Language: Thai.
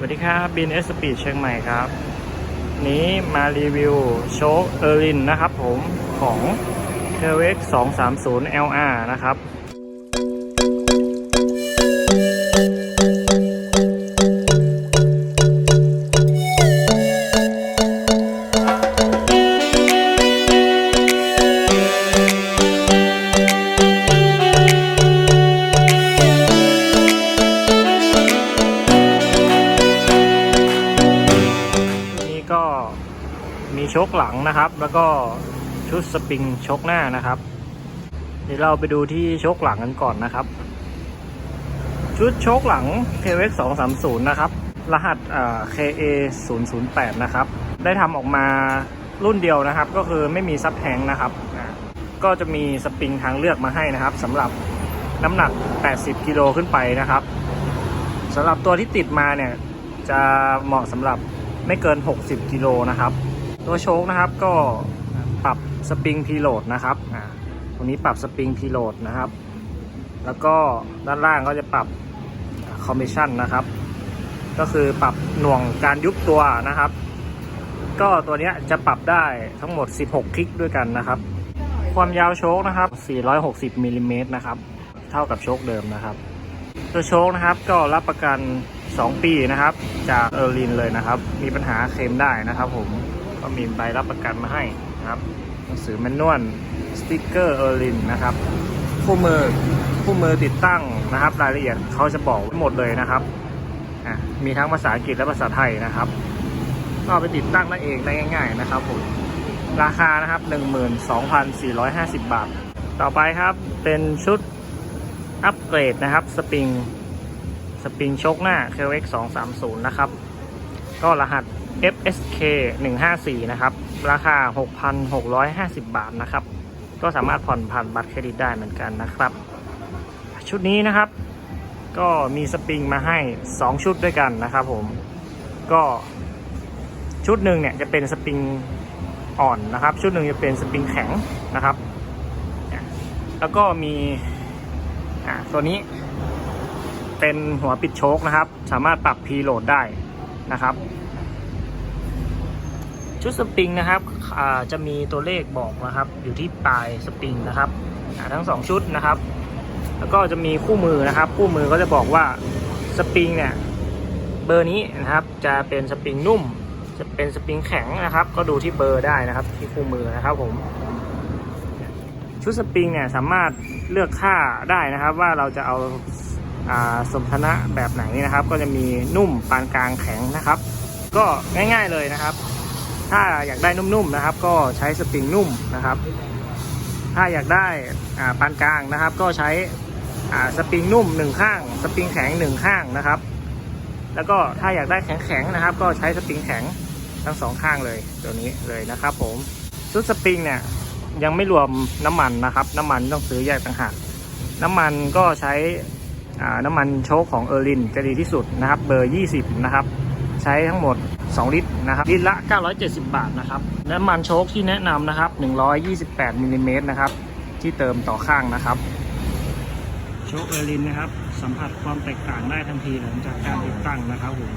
สวัสดีครับบินเอสปีดเชียงใหม่ครับ นี้มารีวิวโชคเออร์ลินนะครับผมของ t e r x 230 LR นะครับ โชคหลังนะครับ แล้วก็ชุดสปริงโชคหน้านะครับ เดี๋ยวเราไปดูที่โชคหลังกันก่อนนะครับ ชุดโชคหลัง KX 230นะครับ รหัส KA 008นะครับ ได้ทำออกมารุ่นเดียวนะครับ ก็คือไม่มีซับแฮงนะครับ ก็จะมีสปริงทางเลือกมาให้นะครับสำหรับน้ำหนัก 80 กิโลขึ้นไปนะครับสำหรับตัวที่ติดมาเนี่ยจะเหมาะสำหรับไม่เกิน 60 กิโลนะครับ ตัวโชคนะครับก็ปรับสปริงพีโหลดนะครับอ่าตรงนี้ปรับสปริงพีโหลดนะครับ แล้วก็ด้านล่างก็จะปรับคอมมิชชั่นนะครับ ก็คือปรับหน่วงการยุบตัวนะครับ ก็ตัวนี้จะปรับได้ทั้งหมด 16 คลิกด้วยกันนะครับ ความยาวโชคนะครับ 460มิลลิเมตรนะครับ เท่ากับโชคเดิมนะครับ ตัวโชคนะครับก็รับประกัน 2 ปีนะครับ จากเออร์ลินเลยนะครับ มีปัญหาเคลมได้นะครับผม ก็มีใบรับประกันมาให้นะครับหนังสือแมนนวลสติ๊กเกอร์เออร์ลินนะครับคู่มือคู่มือติดตั้งนะครับ รายละเอียดเขาจะบอกหมดเลยนะครับมีทั้งภาษาอังกฤษและภาษาไทยนะครับก็ไปติดตั้งได้เองได้ง่าย ๆ นะครับผมราคานะครับ 12,450 บาท ต่อไปครับเป็นชุดอัปเกรดนะครับสปริงสปริงชคหน้า KX 230 นะครับ ก็รหัส FSK 154นะครับ ราคา 6,650 บาทนะครับ ก็สามารถผ่อนผ่านบัตรเครดิตได้เหมือนกันนะครับ ชุดนี้นะครับ ก็มีสปริงมาให้ 2 ชุดด้วยกันนะครับผม ก็ชุดหนึ่งเนี่ยจะเป็นสปริงอ่อนนะครับ ชุดหนึ่งจะเป็นสปริงแข็งนะครับ แล้วก็มีอ่าตัวนี้เป็นหัวปิดโชคนะครับ สามารถปรับพีโหลดได้ นะครับ ชุดสปริงนะครับจะมีตัวเลขบอกนะครับ อยู่ที่ปลายสปริงนะครับทั้งสองชุดนะครับ แล้วก็จะมีคู่มือนะครับ คู่มือก็จะบอกว่าสปริงเนี่ยเบอร์นี้นะครับจะเป็นสปริงนุ่ม จะเป็นสปริงแข็งนะครับ ก็ดูที่เบอร์ได้นะครับ ที่คู่มือนะครับผมชุดสปริงเนี่ยสามารถเลือกค่าได้นะครับว่าเราจะเอา สมรรถนะแบบไหนนะครับ ก็จะมีนุ่มปานกลางแข็งนะครับ ก็ง่ายๆเลยนะครับ ถ้าอยากได้นุ่มๆนะครับ ก็ใช้สปริงนุ่มนะครับ ถ้าอยากได้ปานกลางนะครับ ก็ใช้สปริงนุ่มหนึ่งข้าง สปริงแข็งหนึ่งข้างนะครับ แล้วก็ถ้าอยากได้แข็งๆนะครับ ก็ใช้สปริงแข็งทั้งสองข้างเลยตัวนี้เลยนะครับ ผมชุดสปริงเนี่ยยังไม่รวมน้ำมันนะครับ น้ำมันต้องซื้อแยกต่างหากน้ำมันก็ใช้ น้ำมันโชคของเออร์ลินจะดีที่สุดนะครับ เบอร์ 20 นะครับ ใช้ทั้งหมด 2 ลิตรนะครับ ลิตรละ 970 บาทนะครับ น้ำมันโชคที่แนะนำนะครับ 128มิลลิเมตรนะครับ ที่เติมต่อข้างนะครับ โชคเออร์ลินนะครับ สัมผัสความแตกต่างได้ทันทีหลังจากการติดตั้งนะครับผม